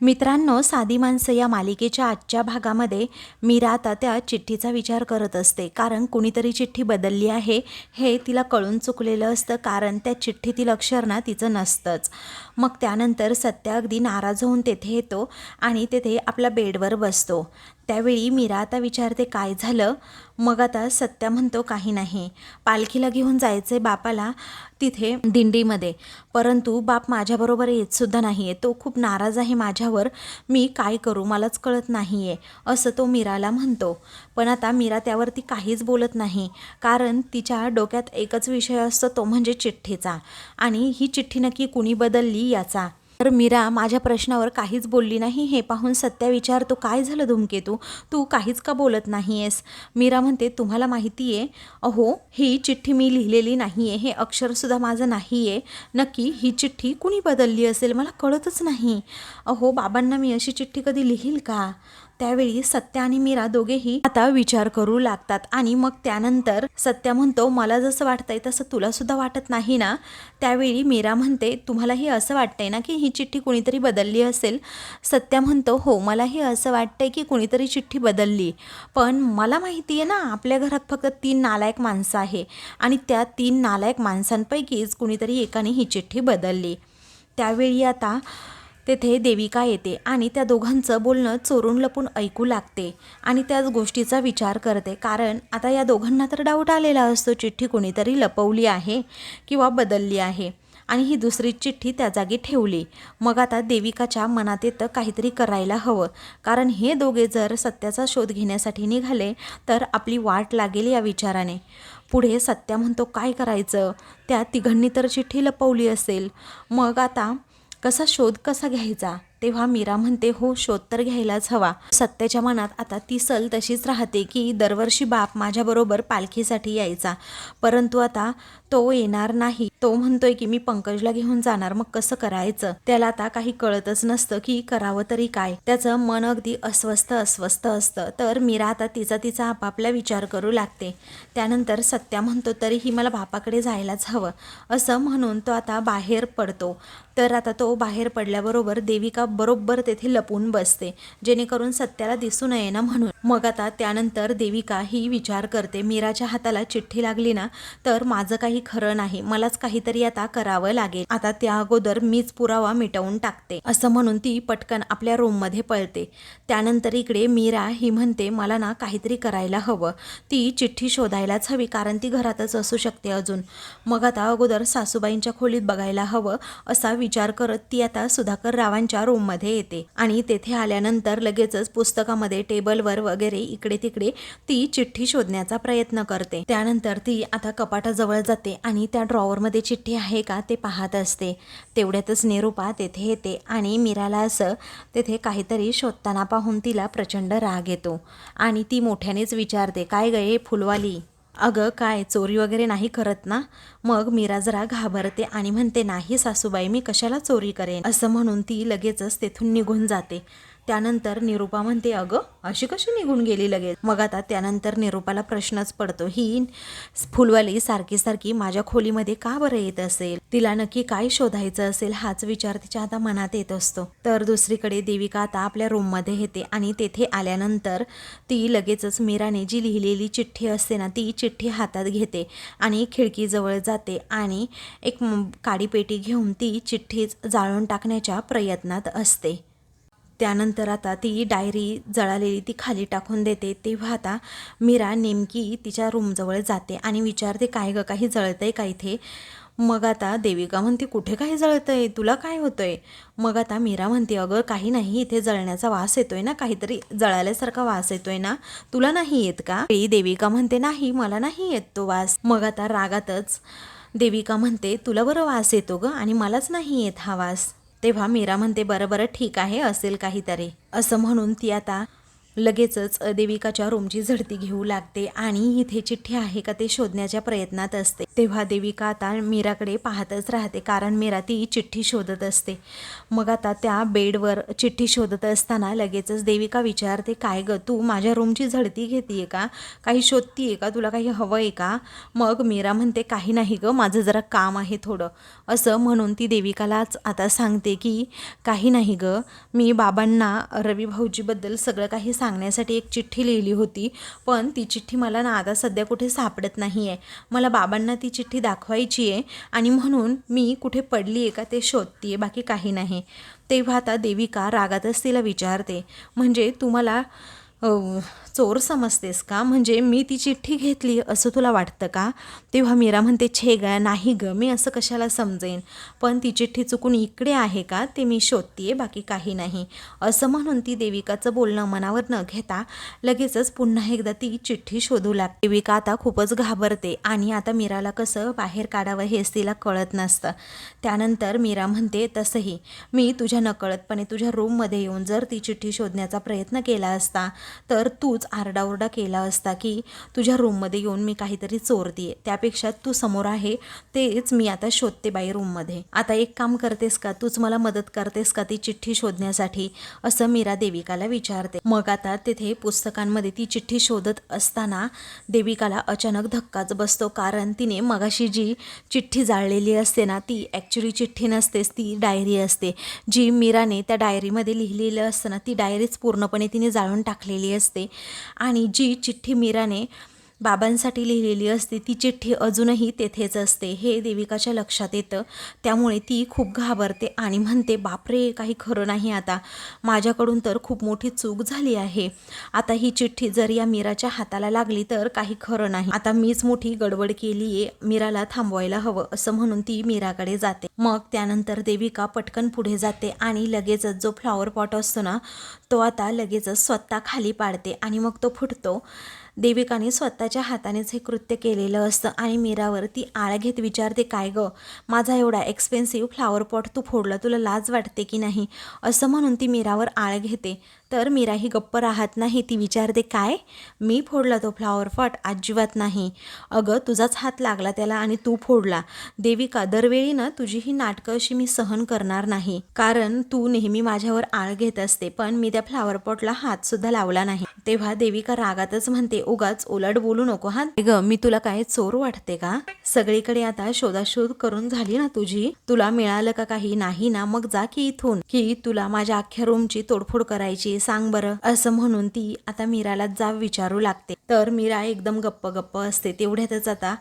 मित्रांनो साधी माणसं या मालिकेच्या आजच्या भागामध्ये मीरा आता त्या चिठ्ठीचा विचार करत असते. कारण कुणीतरी चिठ्ठी बदलली आहे हे तिला कळून चुकलेलं असतं. कारण त्या चिठ्ठीतील अक्षर ना तिचं नसतंच. मग त्यानंतर सत्य अगदी नाराज होऊन तेथे येतो आणि तेथे आपल्या बेडवर बसतो. त्यावेळी मीरा आता विचारते काय झालं? मग आता सत्या म्हणतो काही नाही. पालखीला घेऊन जायचे बापाला तिथे दिंडीमध्ये. परंतु बाप माझ्याबरोबर येतसुद्धा नाही आहे तो खूप नाराज आहे माझ्यावर. मी काय करू? मलाच कळत नाही आहे असं तो मीराला म्हणतो. पण आता मीरा त्यावरती काहीच बोलत नाही. कारण तिच्या डोक्यात एकच विषय असतो तो म्हणजे चिठ्ठीचा. आणि ही चिठ्ठी नक्की कुणी बदलली याचा? तर मीरा माझ्या प्रश्नावर काहीच बोलली नाही. हे पाहून सत्या विचारतो काय झालं धूमकेतू तू? काहीच का बोलत नाही आहेस मीरा म्हणते तुम्हाला माहिती आहे. अहो ही चिठ्ठी मी लिहिलेली नाही आहे हे अक्षरसुद्धा माझं नाही आहे नक्की ही चिठ्ठी कुणी बदलली असेल? मला कळतच नाही. अहो बाबांना मी अशी चिठ्ठी कधी लिहील का? त्यावेळी सत्या आणि मीरा दोघेही आता विचार करू लागतात आणि मग त्यानंतर सत्या म्हणतो मला जसं वाटतंय तसं तुला सुद्धा वाटत नाही ना? त्यावेळी मीरा म्हणते तुम्हालाही असं वाटतंय ना की ही चिठ्ठी कुणीतरी बदलली असेल? सत्या म्हणतो हो मलाही असं वाटतंय की कुणीतरी चिठ्ठी बदलली. पण मला माहिती आहे ना आपल्या घरात फक्त तीन नालायक माणसं आहे आणि त्या तीन नालायक माणसांपैकीच कुणीतरी एकाने ही चिठ्ठी बदलली. त्यावेळी आता तेथे देविका येते आणि त्या दोघांचं बोलणं चोरून लपून ऐकू लागते आणि त्याच गोष्टीचा विचार करते. कारण आता या दोघांना तर डाऊट आलेला असतो चिठ्ठी कोणीतरी लपवली आहे किंवा बदलली आहे. आणि ही दुसरी चिठ्ठी त्या जागी ठेवली. मग आता देविकाच्या मनात येतं काहीतरी करायला हवं. कारण हे दोघे जर सत्याचा शोध घेण्यासाठी निघाले तर आपली वाट लागेल या विचाराने. पुढे सत्या म्हणतो काय करायचं? त्या तिघांनी तर चिठ्ठी लपवली असेल. मग आता कसा शोध कसा घ्यायचा? तेव्हा मीरा म्हणते हो शोध तर घ्यायलाच हवा. सत्याच्या मनात आता ती सल तशीच राहते की दरवर्षी बाप माझ्याबरोबर पालखीसाठी यायचा. परंतु आता तो येणार नाही. तो म्हणतोय की मी पंकजला घेऊन जाणार. मग कसं करायचं? त्याला आता काही कळतच नसतं की करावं तरी काय. त्याचं मन अगदी अस्वस्थ अस्वस्थ असतं. तर मीरा आता तिचा तिचा आपापला विचार करू लागते. त्यानंतर सत्या म्हणतो तरीही मला बापाकडे जायलाच हवं. असं म्हणून तो आता बाहेर पडतो. तर आता तो बाहेर पडल्याबरोबर देविका बरोबर तेथे लपून बसते जेणेकरून सत्याला दिसू नये ना म्हणून. मग आता त्यानंतर देविका ही विचार करते मीराच्या हाताला चिठ्ठी लागली ना तर माझं काही खरं नाही मलाच काहीतरी आता करावं लागेल. आता त्या अगोदर मीच पुरावा मिटवून टाकते असं म्हणून ती पटकन आपल्या रूममध्ये पळते. त्यानंतर इकडे मीरा ही म्हणते मला ना काहीतरी करायला हवं. ती चिठ्ठी शोधायलाच हवी कारण ती घरातच असू शकते अजून. मग आता अगोदर सासूबाईंच्या खोलीत बघायला हवं असा विचार करत ती आता सुधाकर रावांच्या रूममध्ये येते. आणि तेथे आल्यानंतर लगेचच पुस्तकामध्ये टेबलवर वगैरे इकडे तिकडे ती चिठ्ठी शोधण्याचा प्रयत्न करते. त्यानंतर ती आता कपाटाजवळ जाते आणि त्या ड्रॉवरमध्ये चिठ्ठी आहे का ते पाहत असते. तेवढ्यातच निरूपा तेथे येते आणि मीराला असं तेथे काहीतरी शोधताना पाहून तिला प्रचंड राग येतो. आणि ती मोठ्यानेच विचारते काय गये फुलवाली? अगं काय चोरी वगैरे नाही करत ना? मग मीरा जरा घाबरते आणि म्हणते नाही सासूबाई मी कशाला चोरी करेन? असं म्हणून ती लगेचच तेथून निघून जाते. त्यानंतर निरूपा म्हणते अगं अशी कशी निघून गेली लगेच? मग आता त्यानंतर निरूपाला प्रश्नच पडतो ही फुलवाली सारखी सारखी माझ्या खोलीमध्ये का बरं येत असेल? तिला नक्की काय शोधायचं असेल हाच विचार तिच्या आता मनात येत असतो. तर दुसरीकडे देविका आता आपल्या रूममध्ये येते आणि तेथे आल्यानंतर ती लगेचच मीराने जी लिहिलेली चिठ्ठी असते ना ती चिठ्ठी हातात घेते आणि खिडकीजवळ जाते आणि एक काडीपेटी घेऊन ती चिठ्ठीच जाळून टाकण्याच्या प्रयत्नात असते. त्यानंतर आता ती डायरी जळालेली ती खाली टाकून देते. तेव्हा आता मीरा नेमकी तिच्या रूमजवळ जाते आणि विचारते काय गं काही जळतंय का इथे? मग आता देविका म्हणते कुठे काही जळतंय? तुला काय होतंय? मग आता मीरा म्हणते अगं काही नाही इथे जळण्याचा वास येतोय ना काहीतरी जळाल्यासारखा वास येतोय ना तुला नाही येत का? देविका म्हणते नाही मला नाही येत तो वास. मग आता रागातच देविका म्हणते तुला बरं वास येतो ग आणि मलाच नाही येत हा वास. तेव्हा मीरा म्हणते बरं बरं ठीक आहे असेल काहीतरी. असं म्हणून ती आता लगेचच देविकाच्या रूमची झडती घेऊ लागते आणि इथे चिठ्ठी आहे का ते शोधण्याच्या प्रयत्नात असते. तेव्हा देविका आता मीराकडे पाहतच राहते कारण मीरा ती चिठ्ठी शोधत असते. मग आता त्या बेडवर चिठ्ठी शोधत असताना लगेचच देविका विचारते काय ग तू माझ्या रूमची झडती घेतीये का? काही शोधतीये का? तुला काही हवं आहे का? मग मीरा म्हणते काही नाही ग माझं जरा काम आहे थोडं. असं म्हणून ती देविकालाच आता सांगते की काही नाही ग मी बाबांना रवी भाऊजीबद्दल सगळं काही सांगण्यासाठी एक चिठ्ठी लिहिली होती पण ती चिठ्ठी मला ना आता सध्या कुठे सापडत नाही आहे मला बाबांना ती चिठ्ठी दाखवायची आहे आणि म्हणून मी कुठे पडली आहे का ते शोधते आहे बाकी काही नाही. तेव्हा आता देविका रागातच तिला विचारते म्हणजे तुम्हाला चोर समजतेस का? म्हणजे मी ती चिठ्ठी घेतली असं तुला वाटतं का? तेव्हा मीरा म्हणते छे ग नाही ग मी असं कशाला समजेन? पण ती चिठ्ठी चुकून इकडे आहे का? ते मी शोधतीये बाकी काही नाही. असं म्हणून ती देविकाचं बोलणं मनावर न घेता लगेचच पुन्हा एकदा ती चिठ्ठी शोधू लागते. देविका आता खूपच घाबरते आणि आता मीराला कसं बाहेर काढावं हेच तिला कळत नसतं. त्यानंतर मीरा म्हणते तसंही मी तुझ्या नकळतपणे तुझ्या रूममध्ये येऊन जर ती चिठ्ठी शोधण्याचा प्रयत्न केला असता तर तूच आरडाओरडा केला असता की तुझ्या रूममध्ये येऊन मी काहीतरी चोरतीये. त्यापेक्षा तू समोर आहे तेच मी आता शोधते बाई रूममध्ये आता एक काम करतेस का? तूच मला मदत करतेस का ती चिठ्ठी शोधण्यासाठी? असं मीरा देविकाला विचारते. मग आता तिथे पुस्तकांमध्ये ती चिठ्ठी शोधत असताना देविकाला अचानक धक्काच बसतो. कारण तिने मगाशी जी चिठ्ठी जाळलेली असते ना ती ॲक्च्युली चिठ्ठी नसतेच ती डायरी असते. जी मीराने त्या डायरीमध्ये लिहिलेलं असतं ना ती डायरीच पूर्णपणे तिने जाळून टाकलेली असते. आणि जी चिठ्ठी मीराने बाबांसाठी लिहिलेली असते. ती चिठ्ठी अजूनही तेथेच असते. हे देविकाच्या लक्षात येतं. त्यामुळे ती खूप घाबरते आणि म्हणते बापरे काही खरं नाही आता. माझ्याकडून तर खूप मोठी चूक झाली आहे. आता ही चिठ्ठी जर या मीराच्या हाताला लागली तर काही खरं नाही. आता मीच मोठी गडबड केली आहे. मीराला थांबवायला हवं असं म्हणून ती मीराकडे जाते. मग त्यानंतर देविका पटकन पुढे जाते आणि लगेचच जो फ्लॉवर पॉट असतो ना तो आता लगेचच स्वतः खाली पाडते आणि मग तो फुटतो. देविकाने स्वतःच्या हातानेच हे कृत्य केलेलं असतं आणि मीरावर ती आळ घेत विचारते काय गं? माझा एवढा एक्सपेन्सिव्ह फ्लावर पॉट तू फोडला तुला लाज वाटते की नाही? असं म्हणून ती मीरावर आळ घेते. तर मीराही गप्प राहत नाही ती विचारते काय? मी फोडला तो फ्लावरपॉट अजिबात नाही. अगं तुझाच हात लागला त्याला आणि तू फोडला. देविका दरवेळी ना तुझी ही नाटकं अशी मी सहन करणार नाही. कारण तू नेहमी माझ्यावर आळ घेत असते पण मी त्या फ्लॉवरपॉटला हात सुद्धा लावला नाही. तेव्हा देविका रागातच म्हणते उगाच उलट बोलू नको हा. ग मी तुला काय चोर वाटते का? सगळीकडे आता शोधाशोध करून झाली ना तुझी? तुला मिळालं का काही? नाही ना. मग जा की इथून. की तुला माझ्या अख्ख्या रूमची तोडफोड करायची सांग बरं. असं म्हणून ती आता मीराला जाब विचारू लागते. तर मीरा एकदम गप्प गप्प असते. तेवढ्यातच आता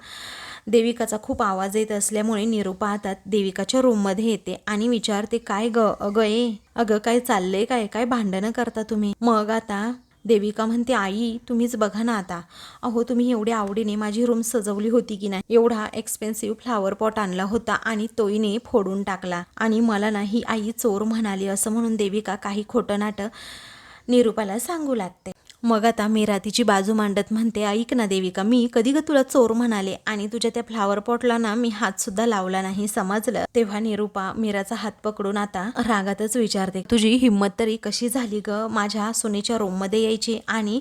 देविकाचा खूप आवाज येत असल्यामुळे निरूपा आता देविकाच्या रूममध्ये येते आणि विचारते काय ग? अगं ए अगं काय चाललंय? काय काय भांडणं करता तुम्ही? मग आता देविका म्हणते आई तुम्हीच बघा ना आता. अहो तुम्ही एवढ्या आवडीने माझी रूम सजवली होती की नाही? एवढा एक्सपेन्सिव्ह फ्लावर पॉट आणला होता आणि तोईने फोडून टाकला. आणि मला ना ही आई चोर म्हणाली असं म्हणून देविका काही खोटं नाटं निरूपाला सांगू लागते. मग आता मीरा तिची बाजू मांडत म्हणते ऐक ना देविका मी कधी ग तुला चोर म्हणाले आणि तुझ्या त्या फ्लावर पॉटला ना मी हात सुद्धा लावला नाही समजलं? तेव्हा निरूपा मीराचा हात पकडून आता रागातच विचारते तुझी हिंमत तरी कशी झाली ग? माझ्या सुनेच्या रूममध्ये यायची आणि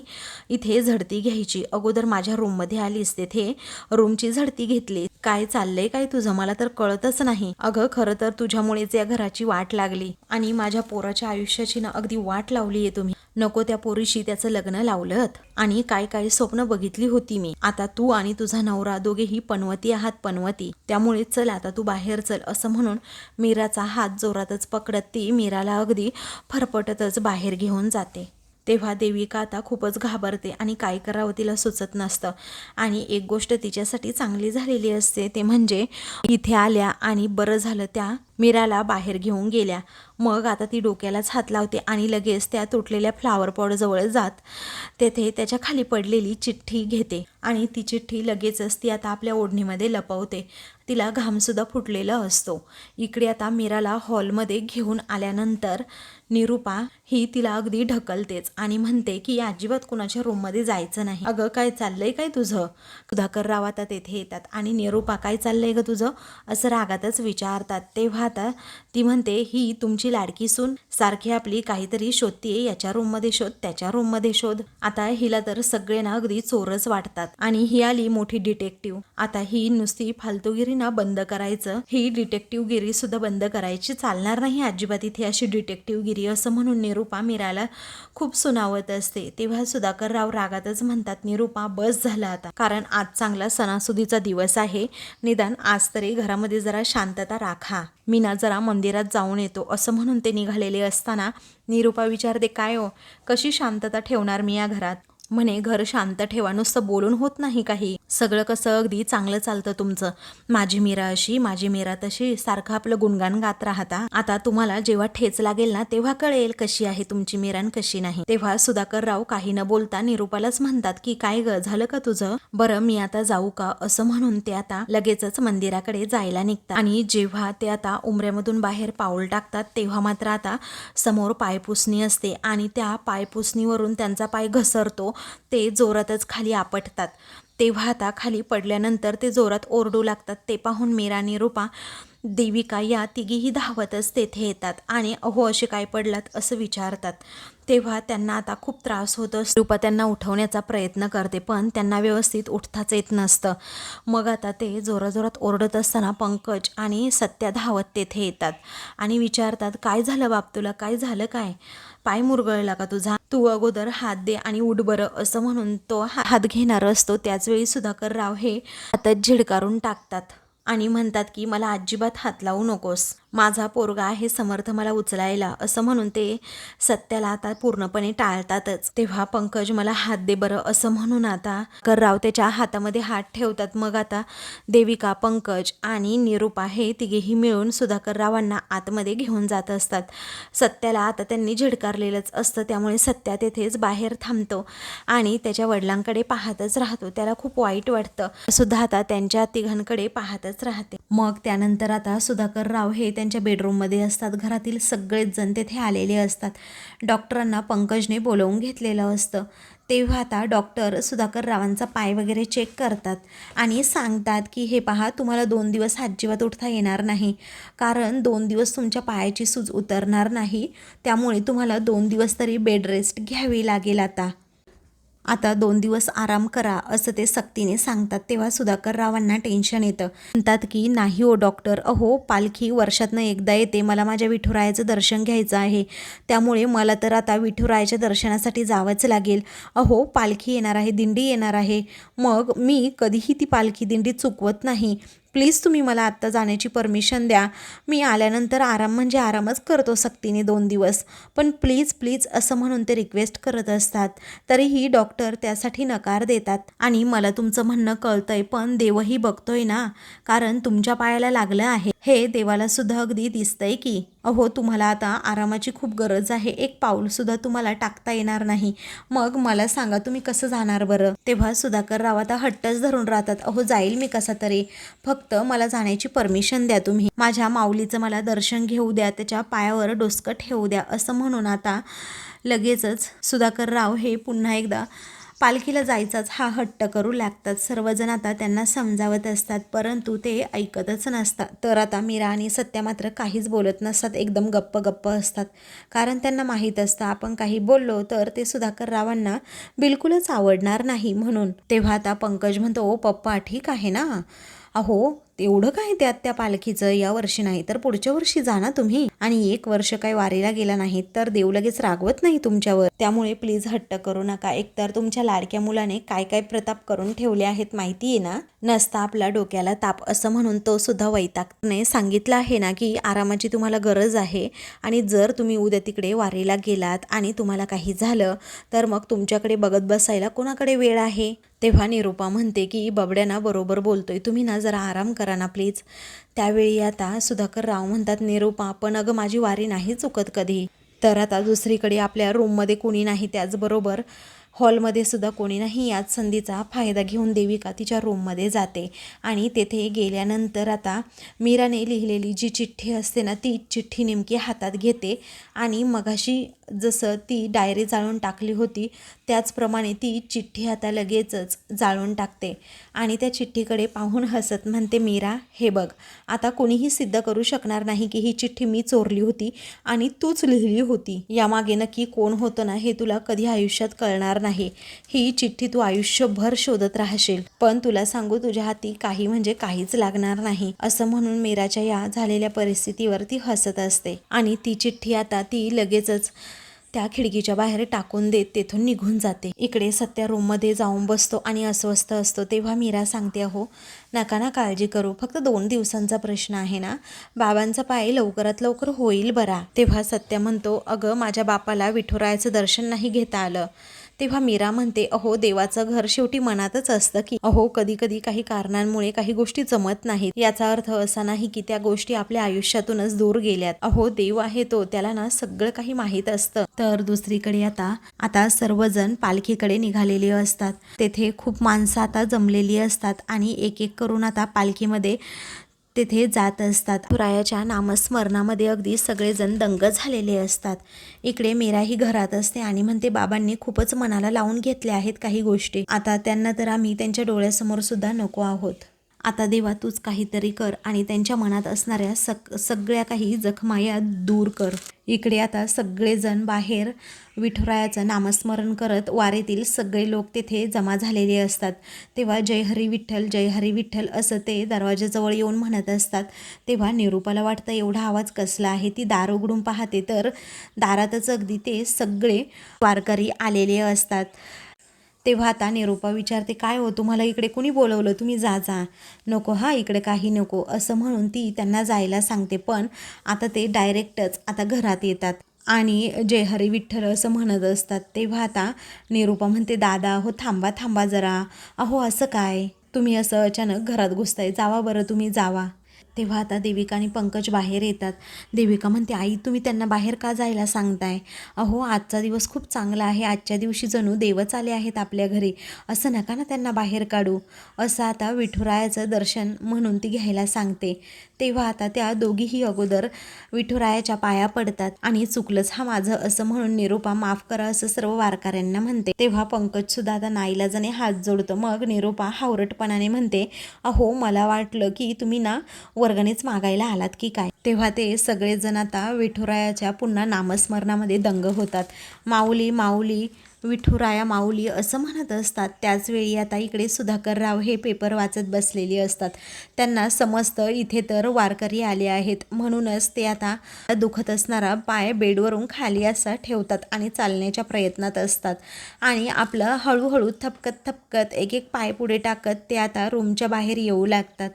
इथे झडती घ्यायची. अगोदर माझ्या रूममध्ये आलीस तेथे रूमची झडती घेतली काय चाललंय काय तुझं? मला तर कळतच नाही. अगं खरं तर तुझ्यामुळेच या घराची वाट लागली आणि माझ्या पोराच्या आयुष्याची ना अगदी वाट लावली आहे तुम्ही. नको त्या पोरीशी त्याचं लग्न लावलं आणि काय काय स्वप्न बघितली होती मी. आता तू आणि तुझा नवरा दोघेही पनवती आहात पनवती. त्यामुळे चल आता तू बाहेर चल असं म्हणून मीराचा हात जोरातच पकडत ती मीराला अगदी फरफटतच बाहेर घेऊन जाते. तेव्हा देविका आता खूपच घाबरते आणि काय करावं तिला सुचत नसतं. आणि एक गोष्ट तिच्यासाठी चांगली झालेली असते ते म्हणजे इथे आल्या आणि बरं झालं त्या मीराला बाहेर घेऊन गेल्या. मग आता ती डोक्यालाच हात लावते आणि लगेच त्या तुटलेल्या फ्लावर पॉटजवळ जात. तेथे त्याच्याखाली पडलेली चिठ्ठी घेते आणि ती चिठ्ठी लगेचच ती आता आपल्या ओढणीमध्ये लपवते. तिला घामसुद्धा फुटलेला असतो. इकडे आता मीराला हॉलमध्ये घेऊन आल्यानंतर निरूपा ही तिला अगदी ढकलतेच आणि म्हणते की अजिबात कुणाच्या रूममध्ये जायचं नाही. अगं काय चाललंय काय तुझं? सुधाकर राव आता तेथे येतात आणि निरूपा काय चाललंय ग तुझं? असं रागातच विचारतात. तेव्हा आता ती म्हणते ही तुमची लाडकी सून सारखी आपली काहीतरी शोधतीये याच्या रूममध्ये शोध त्याच्या रूममध्ये शोध. आता हिला तर सगळे ना अगदी चोरच वाटतात आणि ही आली मोठी डिटेक्टिव्ह आता ही नुसती फालतूगिरी ना बंद करायचं ही डिटेक्टिव्ह गिरी सुद्धा बंद करायची चालणार नाही अजिबात इथे अशी डिटेक्टिव्ह गिरी असं म्हणून निरूपा मीराला खूप सुनावत असते. तेव्हा सुधाकरराव रागातच म्हणतात निरूपा बस झाला आता. कारण आज चांगला सणासुदीचा दिवस आहे. निदान आज तरी घरामध्ये जरा शांतता राखा. मी ना जरा मंदिरात जाऊन येतो. असं म्हणून ते निघालेले असताना निरूपा विचारते काय हो? कशी शांतता ठेवणार मी या घरात? म्हणे घर शांत ठेवा. नुसतं बोलून होत नाही काही. सगळं कसं अगदी चांगलं चालतं तुमचं. माझी मीरा अशी माझी मीरा तशी सारखं आपलं गुणगान गात राहता. आता तुम्हाला जेव्हा ठेच लागेल ना तेव्हा कळेल कशी आहे तुमची मीरा कशी नाही. तेव्हा सुधाकर राव काही न बोलता निरूपालाच म्हणतात की काय ग झालं का तुझं? बरं मी आता जाऊ का? असं म्हणून ते आता लगेचच मंदिराकडे जायला निघतात. आणि जेव्हा ते आता उमऱ्यामधून बाहेर पाऊल टाकतात तेव्हा मात्र आता समोर पायपुसणी असते आणि त्या पायपुसणीवरून त्यांचा पाय घसरतो ते जोरातच खाली आपटतात. तेव्हा आता खाली पडल्यानंतर ते जोरात ओरडू लागतात. ते पाहून मीरा आणि रूपा देविका या तिघीही धावतच तेथे येतात आणि अहो असे काय पडलात असं विचारतात. तेव्हा त्यांना आता खूप त्रास होतो रूपा त्यांना उठवण्याचा प्रयत्न करते पण त्यांना व्यवस्थित उठताच येत नसतं. मग आता ते जोराजोरात ओरडत असताना पंकज आणि सत्या धावत तेथे येतात आणि विचारतात काय झालं बाप तुला? काय झालं काय? पाय मुरगळला का तुझा? तू अगोदर हात दे आणि उठ बरं असं म्हणून तो हा- हात घेणार असतो. त्याचवेळी सुधाकर राव हे हातात झिडकारून टाकतात आणि म्हणतात की मला अजिबात हात लावू नकोस. माझा पोरगा आहे समर्थ मला उचलायला. असं म्हणून ते सत्याला आता पूर्णपणे टाळतातच. तेव्हा पंकज मला हात दे बरं असं म्हणून आता करराव त्याच्या हातामध्ये हात ठेवतात. मग आता देविका पंकज आणि निरूपा हे तिघेही मिळून सुधाकररावांना आतमध्ये घेऊन जात असतात. सत्याला आता त्यांनी झिडकारलेलंच असतं. त्यामुळे सत्या तेथेच बाहेर थांबतो आणि त्याच्या वडिलांकडे पाहतच राहतो. त्याला खूप वाईट वाटतं. सुद्धा आता त्यांच्या तिघांकडे पाहतच राहते. मग त्यानंतर आता सुधाकर राव हे त्यांच्या बेडरूममध्ये असतात. घरातील सगळेच जण तेथे आलेले असतात. डॉक्टरांना पंकजने बोलवून घेतलेलं असतं. तेव्हा आता डॉक्टर सुधाकर रावांचा पाय वगैरे चेक करतात आणि सांगतात की हे पहा तुम्हाला दोन दिवस अजिबात उठता येणार नाही. कारण दोन दिवस तुमच्या पायाची सूज उतरणार नाही. त्यामुळे तुम्हाला दोन दिवस तरी बेड रेस्ट घ्यावी लागेल आता. आता दोन दिवस आराम करा असं ते सक्तीने सांगतात. तेव्हा सुधाकर रावांना टेन्शन येतं. म्हणतात की नाही हो डॉक्टर अहो पालखी वर्षातनं एकदा येते. मला माझ्या विठुरायाचं दर्शन घ्यायचं आहे. त्यामुळे मला तर आता विठुरायाच्या दर्शनासाठी जावंच लागेल. अहो पालखी येणार आहे दिंडी येणार आहे. मग मी कधीही ती पालखी दिंडी चुकवत नाही. प्लीज तुम्ही मला आत्ता जाण्याची परमिशन द्या. मी आल्यानंतर आराम म्हणजे आरामच करतो सक्तीने दोन दिवस. पण प्लीज प्लीज असं म्हणून ते रिक्वेस्ट करत असतात. तरीही डॉक्टर त्यासाठी नकार देतात. आणि मला तुमचं म्हणणं कळतंय पण देवही बघतोय ना. कारण तुमच्या पायाला लागलं आहे. हे देवाला सुद्धा अगदी दिसतंय की. अहो तुम्हाला आता आरामाची खूप गरज आहे. एक पाऊलसुद्धा तुम्हाला टाकता येणार नाही. मग मला सांगा तुम्ही कसं जाणार बरं? तेव्हा सुधाकर राव आता हट्टच धरून राहतात. अहो जाईल मी कसा तरी. फक्त मला जाण्याची परमिशन द्या तुम्ही. माझ्या माऊलीचं मला दर्शन घेऊ द्या. त्याच्या पायावर डोसकं ठेवू द्या. असं म्हणून आता लगेचच सुधाकर राव हे पुन्हा एकदा पालखीला जायचाच हा हट्ट करू लागतात. सर्वजण आता त्यांना समजावत असतात परंतु ते ऐकतच नसतात. तर आता मीरा आणि सत्या मात्र काहीच बोलत नसतात एकदम गप्प गप्प असतात. कारण त्यांना माहीत असतं आपण काही बोललो तर ते सुधाकर रावांना बिलकुलच आवडणार नाही म्हणून. तेव्हा आता पंकज म्हणतो ओ पप्पा ठीक आहे ना? अहो एवढं काय त्यात त्या पालखीचं? या वर्षी नाही तर पुढच्या वर्षी जा ना तुम्ही. आणि एक वर्ष काय वारीला गेला नाही तर देव लगेच रागवत नाही तुमच्यावर. त्यामुळे प्लीज हट्ट करू नका. एकतर तुमच्या लाडक्या मुलाने काय काय प्रताप करून ठेवले आहेत माहिती आहे ना? नसता आपला डोक्याला ताप असं म्हणून तो सुद्धा वैतागने सांगितलं आहे ना की आरामाची तुम्हाला गरज आहे. आणि जर तुम्ही उद्या तिकडे वारीला गेलात आणि तुम्हाला काही झालं तर मग तुमच्याकडे बघत बसायला कोणाकडे वेळ आहे? तेव्हा निरूपा म्हणते की बबड्याना बरोबर बोलतोय. तुम्ही ना जरा आराम करा ना प्लीज त्यावेळी आता सुधाकर राव म्हणतात निरूपा पण अगं माझी वारी नाही चुकत कधी. तर आता दुसरीकडे आपल्या रूममध्ये कुणी नाही त्याचबरोबर हॉलमध्ये सुद्धा कोणी नाही. याच संधीचा फायदा घेऊन देविका तिच्या रूममध्ये जाते आणि तेथे गेल्यानंतर आता मीराने लिहिलेली जी चिठ्ठी असते ना ती चिठ्ठी नेमकी हातात घेते आणि मगाशी जसं ती डायरी जाळून टाकली होती त्याचप्रमाणे ती चिठ्ठी आता लगेचच जाळून टाकते आणि त्या चिठ्ठीकडे पाहून हसत म्हणते मीरा हे बघ आता कोणीही सिद्ध करू शकणार नाही की ही चिठ्ठी मी चोरली होती आणि तूच लिहिली होती. यामागे नक्की कोण होतं ना हे तुला कधी आयुष्यात कळणार नाही. ही चिठ्ठी तू आयुष्यभर शोधत राहशील. पण तुला सांगू तुझ्या हाती काही म्हणजे काहीच लागणार नाही असं म्हणून मीराच्या या झालेल्या परिस्थितीवर ती हसत असते. आणि ती चिठ्ठी आता ती लगेचच त्या खिडकीच्या बाहेर टाकून देत तेथून निघून जाते. इकडे सत्या रूममध्ये जाऊन बसतो आणि अस्वस्थ असतो. तेव्हा मीरा सांगते अहो नका ना काळजी करू. फक्त दोन दिवसांचा प्रश्न आहे ना. बाबांचा पाय लवकरात लवकर होईल बरा. तेव्हा सत्या म्हणतो अगं माझ्या बापाला विठुरायाचं दर्शन नाही घेता आलं. तेव्हा मीरा म्हणते अहो देवाचं घर शेवटी मनातच असतं की अहो कधी कधी काही कारणांमुळे काही गोष्टी जमत नाहीत. याचा अर्थ असा नाही की त्या गोष्टी आपल्या आयुष्यातूनच दूर गेल्यात. अहो देव आहे तो त्याला ना सगळं काही माहीत असतं. तर दुसरीकडे आता आता सर्वजण पालखीकडे निघालेले असतात. तेथे खूप माणसं आता जमलेली असतात आणि एक एक करून आता पालखीमध्ये तेथे जात असतात. रायाच्या नामस्मरणामध्ये अगदी सगळेजण दंग झालेले असतात. इकडे मेराही घरात असते आणि म्हणते बाबांनी खूपच मनाला लावून घेतल्या आहेत काही गोष्टी. आता त्यांना तर आम्ही त्यांच्या डोळ्यासमोर सुद्धा नको आहोत. आता देवा तूच काहीतरी कर आणि त्यांच्या मनात असणाऱ्या सग सगळ्या काही जखमा या दूर कर. इकडे आता सगळेजण बाहेर विठुरायाचं नामस्मरण करत वारेतील सगळे लोक तेथे जमा झालेले असतात. तेव्हा जय हरी विठ्ठल जय हरी विठ्ठल असं ते दरवाजाजवळ येऊन म्हणत असतात. तेव्हा निरूपाला वाटतं एवढा आवाज कसला आहे ती दार उघडून पाहते. तर दारातच अगदी ते सगळे वारकरी आलेले असतात. तेव्हा आता निरूपा विचारते काय हो तुम्हाला इकडे कुणी बोलवलं? तुम्ही जा जा. नको हा इकडे काही नको. असं म्हणून ती त्यांना जायला सांगते पण आता ते डायरेक्टच आता घरात येतात आणि जय हरी विठ्ठल असं म्हणत असतात. तेव्हा आता निरूपा म्हणते दादा हो थांबा थांबा जरा. अहो असं काय? तुम्ही असं अचानक घरात घुसताय. जावा बरं तुम्ही जावा. तेव्हा आता देविका आणि पंकज बाहेर येतात. देविका म्हणते आई तुम्ही त्यांना बाहेर का जायला सांगताय? अहो आजचा दिवस खूप चांगला आहे. आजच्या दिवशी जणू देवच आले आहेत आपल्या घरी. असं नका ना त्यांना बाहेर काढू. असं आता विठुरायाचं दर्शन म्हणून ती घ्यायला सांगते. तेव्हा आता त्या दोघीही अगोदर विठुरायाच्या पाया पडतात आणि चुकलंच हा माझं असं म्हणून निरूपा माफ करा असं सर्व वारकऱ्यांना म्हणते. तेव्हा पंकज सुद्धा आता नाईलाजाने हात जोडतो. मग निरूपा हावरटपणाने म्हणते अहो मला वाटलं की तुम्ही ना वर्गणीच मागायला आलात की काय? तेव्हा ते सगळेजण आता विठुरायाच्या पुन्हा नामस्मरणामध्ये दंग होतात. माऊली माऊली विठुराया माऊली असं म्हणत असतात. त्याचवेळी आता इकडे सुधाकरराव हे पेपर वाचत बसलेले असतात. त्यांना समजतं इथे तर वारकरी आले आहेत. म्हणूनच ते आता दुखत असणारा पाय बेडवरून खाली असा ठेवतात आणि चालण्याच्या प्रयत्नात असतात. आणि आपलं हळूहळू थपकत थपकत एक एक पाय पुढे टाकत ते आता रूमच्या बाहेर येऊ लागतात.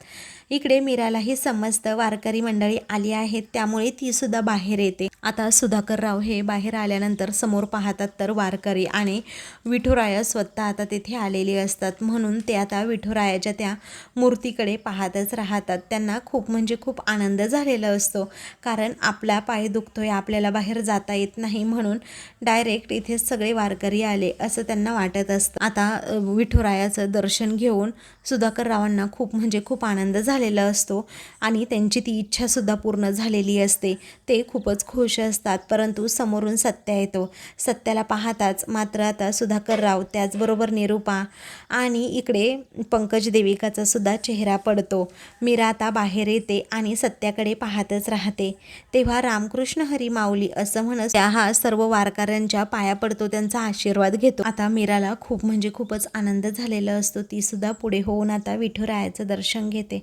इकडे मीरालाही समजतं. वारकरी मंडळी आली आहेत त्यामुळे ती सुद्धा बाहेर येते. आता सुधाकर राव हे बाहेर आल्यानंतर समोर पाहतात तर वारकरी आणि विठुराया स्वतः आता तेथे आलेली असतात. म्हणून ते आता विठुरायाच्या त्या मूर्तीकडे पाहतच राहतात. त्यांना खूप म्हणजे खूप आनंद झालेला असतो. कारण आपला पाय दुखतोय आपल्याला बाहेर जाता येत नाही म्हणून डायरेक्ट इथे सगळे वारकरी आले असं त्यांना वाटत असतं. आता विठुरायाचं दर्शन घेऊन सुधाकर रावांना खूप म्हणजे खूप आनंद झाला झालेला असतो आणि त्यांची ती इच्छासुद्धा पूर्ण झालेली असते. ते खूपच खुश असतात परंतु समोरून सत्या येतो. सत्याला पाहताच मात्र आता सुधाकर राव त्याचबरोबर निरूपा आणि इकडे पंकज देविकाचा सुद्धा चेहरा पडतो. मीरा आता बाहेर येते आणि सत्याकडे पाहतच राहते. तेव्हा रामकृष्ण हरी माऊली असं म्हणत त्या हा सर्व वारकऱ्यांच्या पाया पडतो त्यांचा आशीर्वाद घेतो. आता मीराला खूप म्हणजे खूपच आनंद झालेला असतो. ती सुद्धा पुढे होऊन आता विठुरायाचं दर्शन घेते.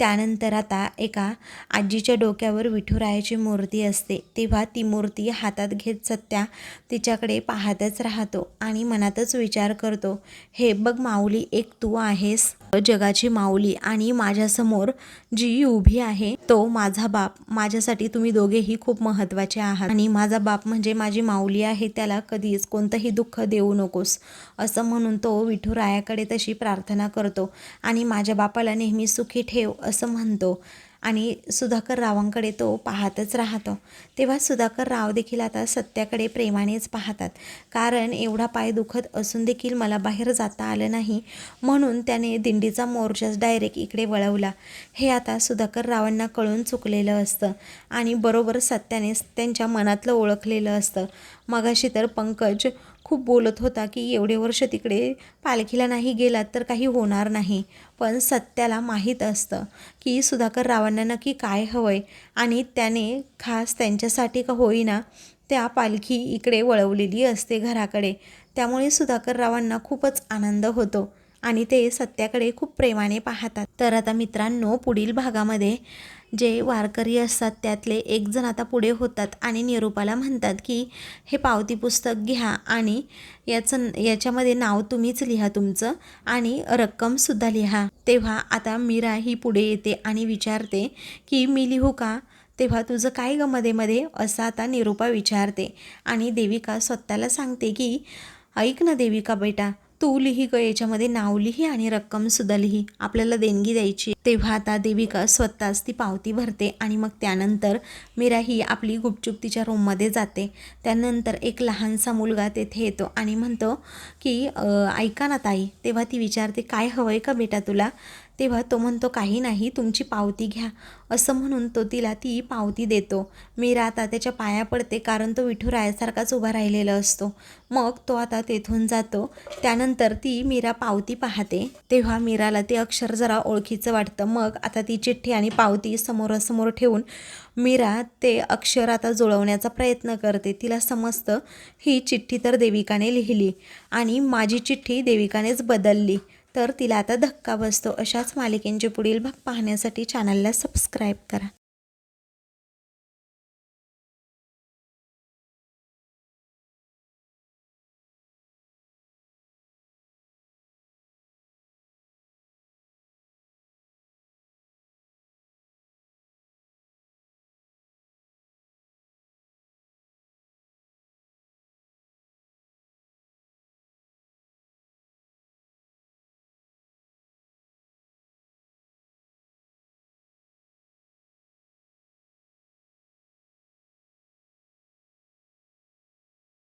त्यानंतर आता एका आजीच्या डोक्यावर विठुरायाची मूर्ती असते. तेव्हा ती मूर्ती हातात घेत सत्या तिच्याकडे पाहतच राहतो आणि मनातच विचार करतो हे बघ माऊली एक तू आहेस. जगाची माऊली आणि माझ्यासमोर जी उभी आहे तो माझा बाप. माझ्यासाठी तुम्ही दोघेही खूप महत्त्वाचे आहात. आणि माझा बाप म्हणजे माझी माऊली आहे त्याला कधीच कोणतंही दुःख देऊ नकोस. असं म्हणून तो विठुरायाकडे तशी प्रार्थना करतो. आणि माझ्या बापाला नेहमी सुखी ठेव असं म्हणतो. आणि सुधाकर रावांकडे तो पाहतच राहतो. तेव्हा सुधाकर राव देखील आता सत्याकडे प्रेमानेच पाहतात. कारण एवढा पाय दुखत असून देखील मला बाहेर जाता आलं नाही. म्हणून त्याने दिंडीचा मोर्चाच डायरेक्ट इकडे वळवला. हे आता सुधाकर रावांना कळून चुकलेलं असतं. आणि बरोबर सत्याने त्यांच्या मनातलं ओळखलेलं असतं. मगाशी तर पंकज खूप बोलत होता की एवढे वर्ष तिकडे पालखीला नाही गेलात तर काही होणार नाही. पण सत्याला माहीत असतं की सुधाकर रावांना नक्की काय हवं आहे आणि त्याने खास त्यांच्यासाठी का होईना त्या पालखी इकडे वळवलेली असते घराकडे. त्यामुळे सुधाकर रावांना खूपच आनंद होतो. आणि ते सत्याकडे खूप प्रेमाने पाहतात. तर आता मित्रांनो पुढील भागामध्ये जे वारकरी असतात त्यातले एक जण आता पुढे होतात आणि निरूपाला म्हणतात की हे पावती पुस्तक घ्या आणि याचं याच्यामध्ये नाव तुम्हीच लिहा तुमचं आणि रक्कमसुद्धा लिहा. तेव्हा आता मीरा ही पुढे येते आणि विचारते की मी लिहू का? तेव्हा तुझं काय ग मध्ये मध्ये? असं आता निरूपा विचारते आणि देविका स्वतःला सांगते की ऐक ना देविका बेटा तू लिही ग याच्यामध्ये नाव लिही आणि रक्कमसुद्धा लिही. आपल्याला देणगी द्यायची. तेव्हा आता देविका स्वतःच ती पावती भरते आणि मग त्यानंतर मीरा ही आपली गुपचूप तिच्या रूममध्ये जाते. त्यानंतर एक लहानसा मुलगा तेथे येतो आणि म्हणतो की ऐका ना ताई तेव्हा ती विचारते काय हवं आहे का बेटा तुला? तेव्हा तो म्हणतो काही नाही तुमची पावती घ्या. असं म्हणून तो तिला ती पावती देतो. मीरा आता त्याच्या पाया पडते कारण तो विठुरायासारखाच उभा राहिलेला असतो. मग तो आता तेथून जातो. त्यानंतर ती मीरा पावती पाहते. तेव्हा मीराला ते अक्षर जरा ओळखीचं वाटतं. मग आता ती चिठ्ठी आणि पावती समोरासमोर ठेवून मीरा ते अक्षर आता जुळवण्याचा प्रयत्न करते. तिला समजतं ही चिठ्ठी तर देविकाने लिहिली आणि माझी चिठ्ठी देविकानेच बदलली. तर तिला आता धक्का बसतो. अशाच मालिकेंचे पुढील भाग पाहण्यासाठी चॅनलला सबस्क्राईब करा.